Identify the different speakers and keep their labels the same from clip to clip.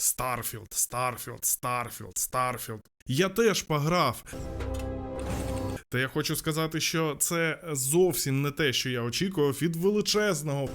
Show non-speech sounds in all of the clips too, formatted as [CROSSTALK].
Speaker 1: Старфілд, Старфілд, Старфілд, Старфілд. Я теж пограв. Та я хочу сказати, що це зовсім не те, що я очікував від величезного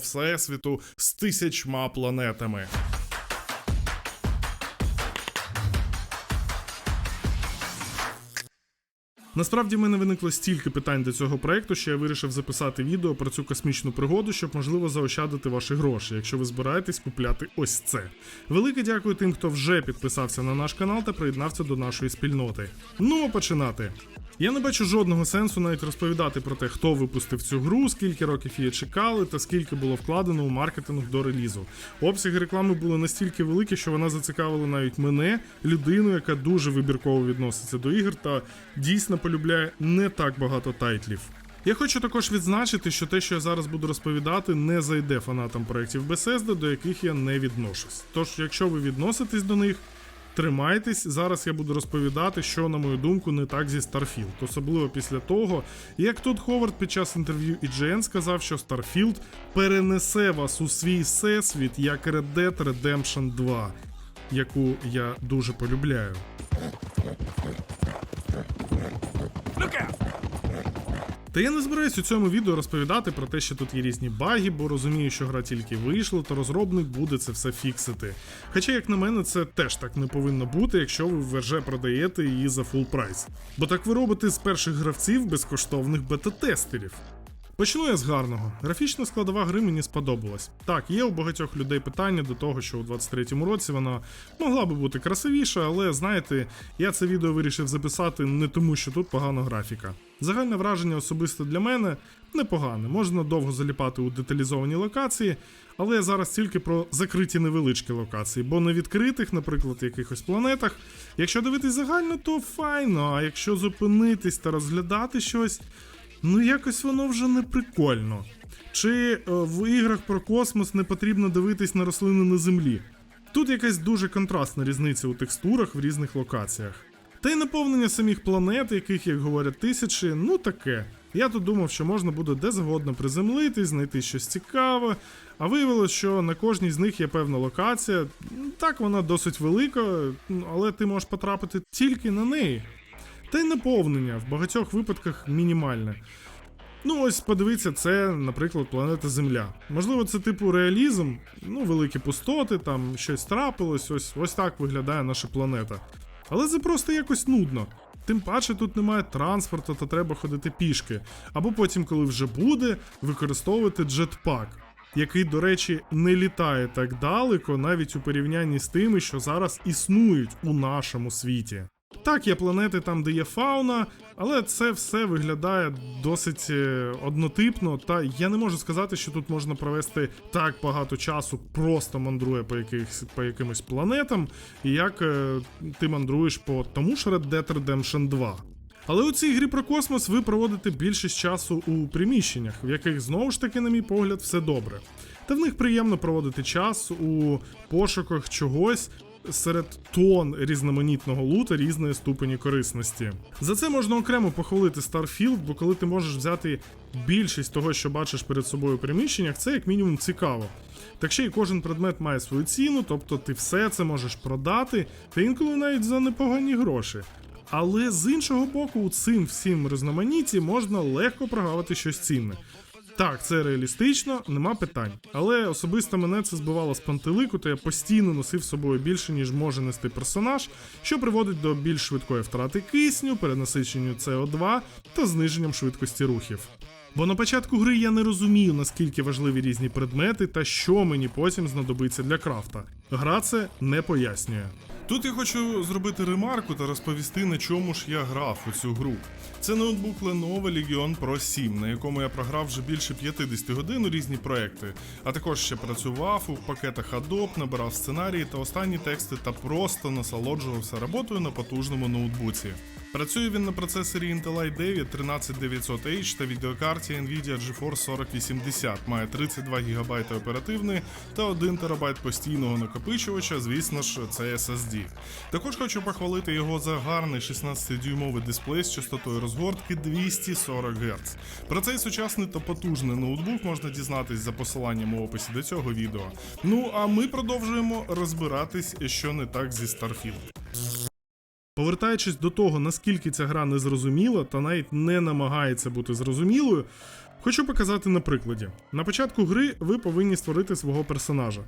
Speaker 1: всесвіту з тисячма планетами. Насправді в мене виникло стільки питань до цього проекту, що я вирішив записати відео про цю космічну пригоду, щоб можливо заощадити ваші гроші, якщо ви збираєтесь купляти ось це. Велике дякую тим, хто вже підписався на наш канал та приєднався до нашої спільноти. Ну а починати. Я не бачу жодного сенсу навіть розповідати про те, хто випустив цю гру, скільки років її чекали, та скільки було вкладено у маркетинг до релізу. Обсяги реклами були настільки великі, що вона зацікавила навіть мене, людину, яка дуже вибірково відноситься до ігор та дійсно полюбляє не так багато тайтлів. Я хочу також відзначити, що те, що я зараз буду розповідати, не зайде фанатам проєктів Bethesda, до яких я не відношусь. Тож, якщо ви відноситесь до них, Тримайтесь, зараз я буду розповідати, що, на мою думку, не так зі Starfield. Особливо після того, як тут Ховард під час інтерв'ю IGN сказав, що Starfield перенесе вас у свій всесвіт як Red Dead Redemption 2, яку я дуже полюбляю. Та я не збираюсь у цьому відео розповідати про те, що тут є різні баги, бо розумію, що гра тільки вийшла, то розробник буде це все фіксити. Хоча, як на мене, це теж так не повинно бути, якщо ви вже продаєте її за фул прайс. Бо так ви робите з перших гравців безкоштовних бета-тестерів. Почну я з гарного. Графічна складова гри мені сподобалась. Так, є у багатьох людей питання до того, що у 23-му році вона могла би бути красивіша, але знаєте, я це відео вирішив записати не тому, що тут погана графіка. Загальне враження особисто для мене непогане. Можна довго заліпати у деталізовані локації, але я зараз тільки про закриті невеличкі локації, бо на відкритих, наприклад, якихось планетах, якщо дивитись загально, то файно, а якщо зупинитись та розглядати щось, ну якось воно вже не прикольно. Чи е, в іграх про космос не потрібно дивитись на рослини на землі? Тут якась дуже контрастна різниця у текстурах в різних локаціях. Та й наповнення самих планет, яких, як говорять, тисячі, ну таке. Я тут думав, що можна буде де завгодно приземлитись, знайти щось цікаве, а виявилось, що на кожній з них є певна локація. Так, вона досить велика, але ти можеш потрапити тільки на неї. Та й наповнення в багатьох випадках мінімальне. Ну, ось подивіться, це, наприклад, планета Земля. Можливо, це типу реалізм, ну, великі пустоти, там щось трапилось, ось, ось так виглядає наша планета. Але це просто якось нудно. Тим паче тут немає транспорту, та треба ходити пішки. Або потім, коли вже буде, використовувати джетпак, який, до речі, не літає так далеко, навіть у порівнянні з тими, що зараз існують у нашому світі. Так, є планети там, де є фауна, але це все виглядає досить е, однотипно. Та я не можу сказати, що тут можна провести так багато часу, просто мандрує по якихось по якимось планетам, як е, ти мандруєш по тому ж Red Dead Redemption 2. Але у цій грі про космос ви проводите більшість часу у приміщеннях, в яких знову ж таки, на мій погляд, все добре. Та в них приємно проводити час у пошуках чогось, серед тон різноманітного лута різної ступені корисності. За це можна окремо похвалити Starfield, бо коли ти можеш взяти більшість того, що бачиш перед собою у приміщеннях, це як мінімум цікаво. Так ще й кожен предмет має свою ціну, тобто ти все це можеш продати, та інколи навіть за непогані гроші. Але з іншого боку, у цим всім різноманітті можна легко прогавити щось цінне. Так, це реалістично, нема питань. Але особисто мене це збивало з пантелику, то я постійно носив з собою більше, ніж може нести персонаж, що приводить до більш швидкої втрати кисню, перенасиченню СО2 та зниженням швидкості рухів. Бо на початку гри я не розумію, наскільки важливі різні предмети та що мені потім знадобиться для крафта. Гра це не пояснює. Тут я хочу зробити ремарку та розповісти, на чому ж я грав у цю гру. Це ноутбук Lenovo Legion Pro 7, на якому я програв вже більше 50 годин у різні проекти, а також ще працював у пакетах Adobe, набирав сценарії та останні тексти та просто насолоджувався роботою на потужному ноутбуці. Працює він на процесорі Intel i9 13900H та відеокарті Nvidia GeForce 4080, має 32 ГБ оперативної та 1 ТБ постійного накопичувача, звісно ж, це SSD. Також хочу похвалити його за гарний 16-дюймовий дисплей з частотою розгортки 240 Гц. Про цей сучасний та потужний ноутбук можна дізнатись за посиланням у описі до цього відео. Ну а ми продовжуємо розбиратись, що не так зі Starfield. Повертаючись до того, наскільки ця гра незрозуміла та навіть не намагається бути зрозумілою, хочу показати на прикладі. На початку гри ви повинні створити свого персонажа.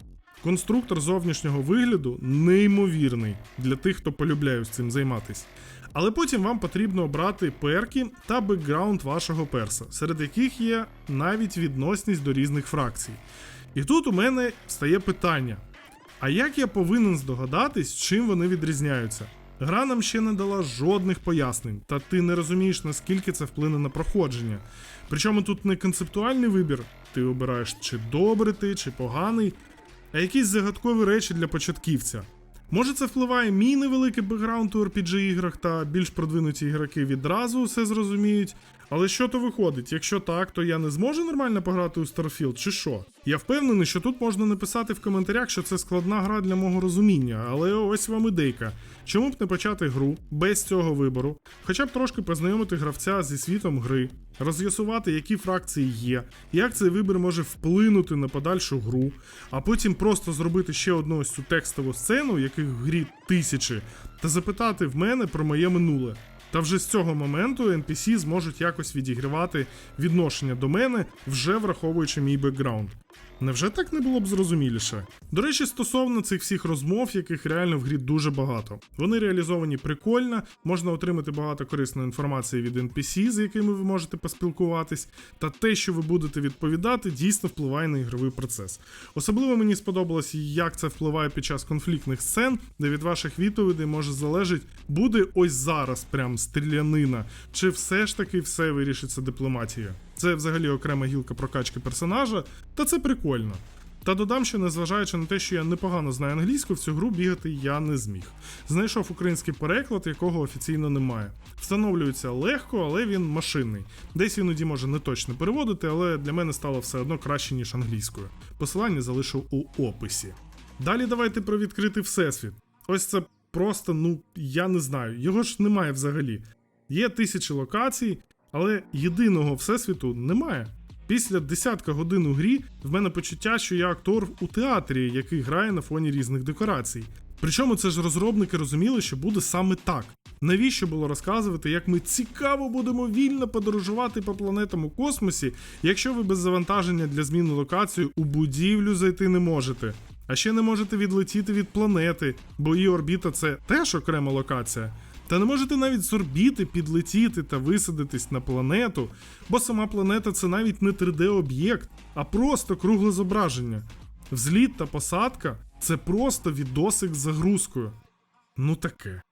Speaker 1: Конструктор зовнішнього вигляду неймовірний для тих, хто полюбляє з цим займатися. Але потім вам потрібно обрати перки та бекграунд вашого перса, серед яких є навіть відносність до різних фракцій. І тут у мене стає питання: а як я повинен здогадатись, чим вони відрізняються? Гра нам ще не дала жодних пояснень, та ти не розумієш, наскільки це вплине на проходження. Причому тут не концептуальний вибір, ти обираєш чи добрий ти, чи поганий, а якісь загадкові речі для початківця. Може, це впливає мій невеликий бекграунд у RPG іграх та більш продвинуті ігроки відразу все зрозуміють. Але що то виходить? Якщо так, то я не зможу нормально пограти у Starfield, чи що? Я впевнений, що тут можна написати в коментарях, що це складна гра для мого розуміння, але ось вам ідейка. Чому б не почати гру без цього вибору, хоча б трошки познайомити гравця зі світом гри, роз'ясувати, які фракції є, як цей вибір може вплинути на подальшу гру, а потім просто зробити ще одну ось цю текстову сцену, яких в грі тисячі, та запитати в мене про моє минуле. Та вже з цього моменту NPC зможуть якось відігрівати відношення до мене, вже враховуючи мій бекграунд. Невже так не було б зрозуміліше? До речі, стосовно цих всіх розмов, яких реально в грі дуже багато. Вони реалізовані прикольно, можна отримати багато корисної інформації від NPC, з якими ви можете поспілкуватись, та те, що ви будете відповідати, дійсно впливає на ігровий процес. Особливо мені сподобалось, як це впливає під час конфліктних сцен, де від ваших відповідей може залежить, буде ось зараз прям стрілянина, чи все ж таки все вирішиться дипломатією. Це взагалі окрема гілка прокачки персонажа, та це прикольно. Та додам, що незважаючи на те, що я непогано знаю англійську, в цю гру бігати я не зміг. Знайшов український переклад, якого офіційно немає. Встановлюється легко, але він машинний. Десь іноді може не точно переводити, але для мене стало все одно краще, ніж англійською. Посилання залишив у описі. Далі давайте про відкритий всесвіт. Ось це просто, ну я не знаю, його ж немає взагалі. Є тисячі локацій, але єдиного всесвіту немає. Після десятка годин у грі в мене почуття, що я актор у театрі, який грає на фоні різних декорацій. Причому це ж розробники розуміли, що буде саме так. Навіщо було розказувати, як ми цікаво будемо вільно подорожувати по планетам у космосі, якщо ви без завантаження для зміни локації у будівлю зайти не можете? А ще не можете відлетіти від планети, бо її орбіта це теж окрема локація. Та не можете навіть з орбіти підлетіти та висадитись на планету, бо сама планета це навіть не 3D-об'єкт, а просто кругле зображення. Взліт та посадка це просто відосик з загрузкою. Ну таке.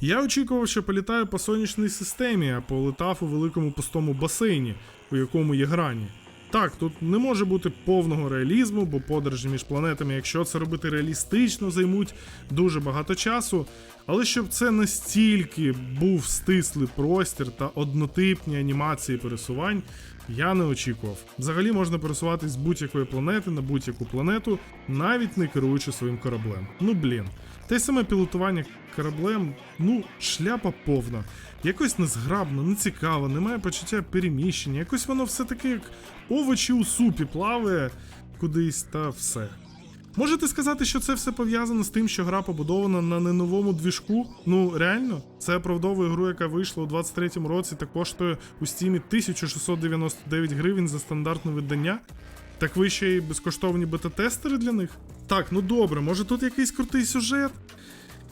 Speaker 1: Я очікував, що політаю по сонячній системі, а полетав у великому пустому басейні, у якому є грані. Так, тут не може бути повного реалізму, бо подорожі між планетами, якщо це робити реалістично, займуть дуже багато часу. Але щоб це настільки був стислий простір та однотипні анімації пересувань, я не очікував. Взагалі можна пересуватись з будь-якої планети на будь-яку планету, навіть не керуючи своїм кораблем. Ну блін. Те саме пілотування кораблем, ну, шляпа повна. Якось незграбно, нецікаво, немає почуття переміщення, якось воно все таки як овочі у супі плаває кудись та все. Можете сказати, що це все пов'язано з тим, що гра побудована на не новому двіжку? Ну реально, це оправдовує гру, яка вийшла у 23-му році та коштує у стімі 1699 гривень за стандартне видання. Так ви ще й безкоштовні бета-тестери для них? Так, ну добре, може тут якийсь крутий сюжет?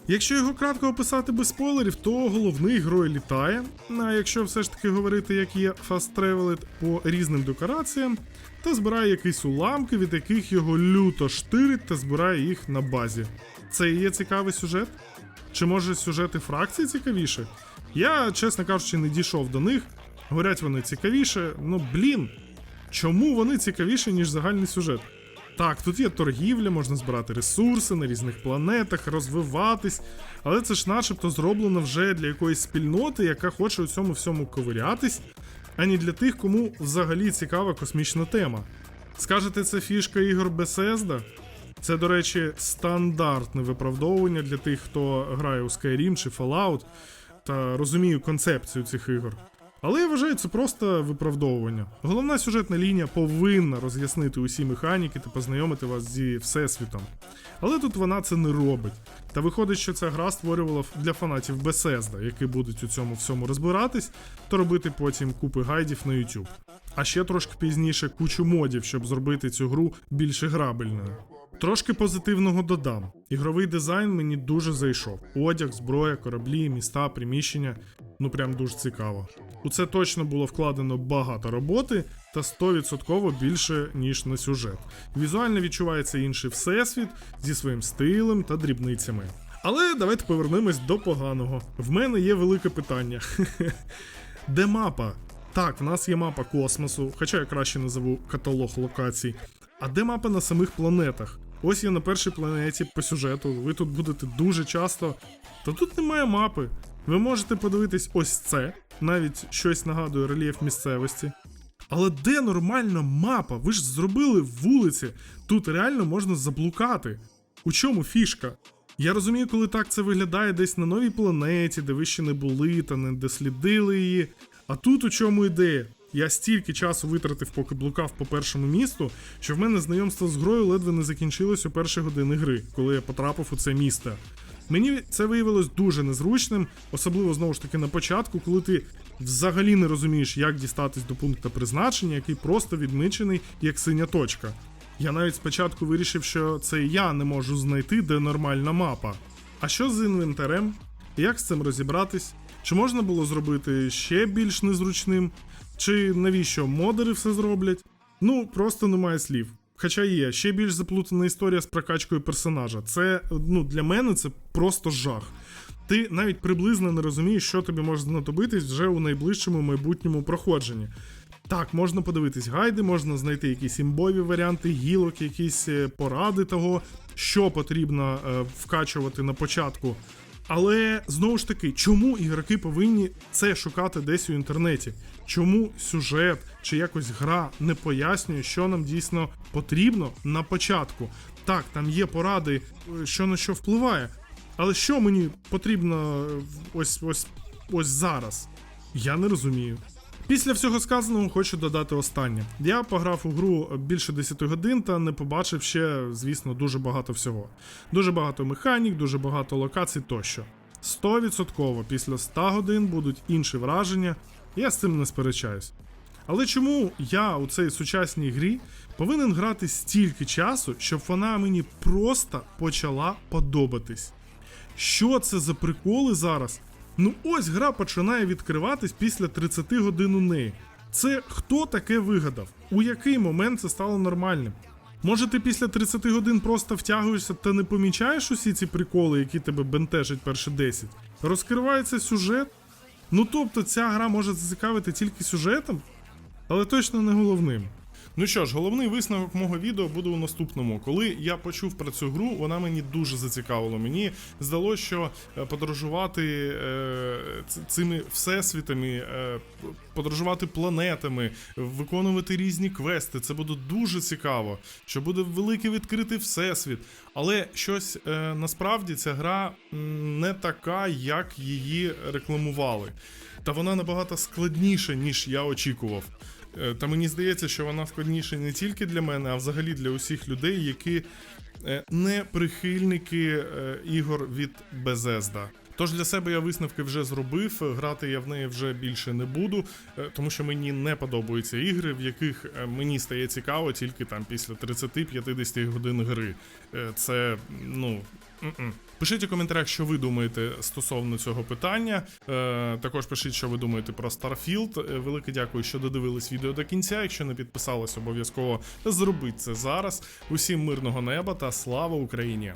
Speaker 1: Якщо його кратко описати без спойлерів, то головний герой літає. А якщо все ж таки говорити, як є Fast Traveled по різним декораціям, то збирає якісь уламки, від яких його люто штирить та збирає їх на базі. Це і є цікавий сюжет? Чи може сюжети фракції цікавіше? Я, чесно кажучи, не дійшов до них. Говорять вони цікавіше, ну блін. Чому вони цікавіші, ніж загальний сюжет? Так, тут є торгівля, можна збирати ресурси на різних планетах, розвиватись, але це ж начебто зроблено вже для якоїсь спільноти, яка хоче у цьому всьому ковирятись, а не для тих, кому взагалі цікава космічна тема. Скажете, це фішка ігор Bethesda? Це, до речі, стандартне виправдовування для тих, хто грає у Skyrim чи Fallout та розуміє концепцію цих ігор. Але я вважаю, це просто виправдовування. Головна сюжетна лінія повинна роз'яснити усі механіки та познайомити вас зі всесвітом. Але тут вона це не робить. Та виходить, що ця гра створювала для фанатів Bethesda, які будуть у цьому всьому розбиратись, та робити потім купи гайдів на YouTube. А ще трошки пізніше кучу модів, щоб зробити цю гру більш грабельною. Трошки позитивного додам. Ігровий дизайн мені дуже зайшов. Одяг, зброя, кораблі, міста, приміщення. Ну прям дуже цікаво. У це точно було вкладено багато роботи та 100% більше, ніж на сюжет. Візуально відчувається інший всесвіт зі своїм стилем та дрібницями. Але давайте повернемось до поганого. В мене є велике питання. [LAUGHS] Де мапа? Так, в нас є мапа космосу, хоча я краще назову каталог локацій. А де мапа на самих планетах? Ось я на першій планеті по сюжету. Ви тут будете дуже часто. Та тут немає мапи. Ви можете подивитись ось це, навіть щось нагадує рельєф місцевості. Але де нормальна мапа? Ви ж зробили вулиці. Тут реально можна заблукати. У чому фішка? Я розумію, коли так це виглядає десь на новій планеті, де ви ще не були та не дослідили її. А тут у чому ідея? Я стільки часу витратив, поки блукав по першому місту, що в мене знайомство з грою ледве не закінчилось у перші години гри, коли я потрапив у це місто. Мені це виявилось дуже незручним, особливо знову ж таки на початку, коли ти взагалі не розумієш, як дістатись до пункту призначення, який просто відмічений як синя точка. Я навіть спочатку вирішив, що це я не можу знайти, де нормальна мапа. А що з інвентарем? Як з цим розібратись? Чи можна було зробити ще більш незручним? Чи навіщо модери все зроблять? Ну, просто немає слів. Хоча є ще більш заплутана історія з прокачкою персонажа. Це ну для мене це просто жах. Ти навіть приблизно не розумієш, що тобі може знадобитись вже у найближчому майбутньому проходженні. Так, можна подивитись гайди, можна знайти якісь імбові варіанти, гілок, якісь е, поради того, що потрібно е, вкачувати на початку. Але знову ж таки, чому ігроки повинні це шукати десь у інтернеті? Чому сюжет чи якось гра не пояснює, що нам дійсно потрібно на початку? Так, там є поради, е, що на що впливає. Але що мені потрібно е, ось ось ось зараз? Я не розумію. Після всього сказаного хочу додати останнє. Я пограв у гру більше 10 годин та не побачив ще, звісно, дуже багато всього. Дуже багато механік, дуже багато локацій тощо. 100% після 100 годин будуть інші враження, я з цим не сперечаюсь. Але чому я у цій сучасній грі повинен грати стільки часу, щоб вона мені просто почала подобатись? Що це за приколи зараз? Ну ось гра починає відкриватись після 30 годин у неї. Це хто таке вигадав? У який момент це стало нормальним? Може, ти після 30 годин просто втягуєшся та не помічаєш усі ці приколи, які тебе бентежать перші 10? Розкривається сюжет? Ну тобто ця гра може зацікавити тільки сюжетом, але точно не головним. Ну що ж, головний висновок мого відео буде у наступному. Коли я почув про цю гру, вона мені дуже зацікавила. Мені здалося, що е, подорожувати е, цими всесвітами, е, подорожувати планетами, виконувати різні квести. Це буде дуже цікаво. Що буде великий відкритий всесвіт. Але щось насправді ця гра не така, як її рекламували. Та вона набагато складніша, ніж я очікував. Е, Та мені здається, що вона складніша не тільки для мене, а взагалі для усіх людей, які е, не прихильники е, ігор від Bethesda. Тож для себе я висновки вже зробив. Грати я в неї вже більше не буду, тому що мені не подобаються ігри, в яких мені стає цікаво тільки там після 30-50 годин гри. Це ну. М-м. Пишіть у коментарях, що ви думаєте стосовно цього питання. Е, також пишіть, що ви думаєте про Starfield. Е, Велике дякую, що додивились відео до кінця. Якщо не підписались, обов'язково зробіть це зараз. Усім мирного неба та слава Україні!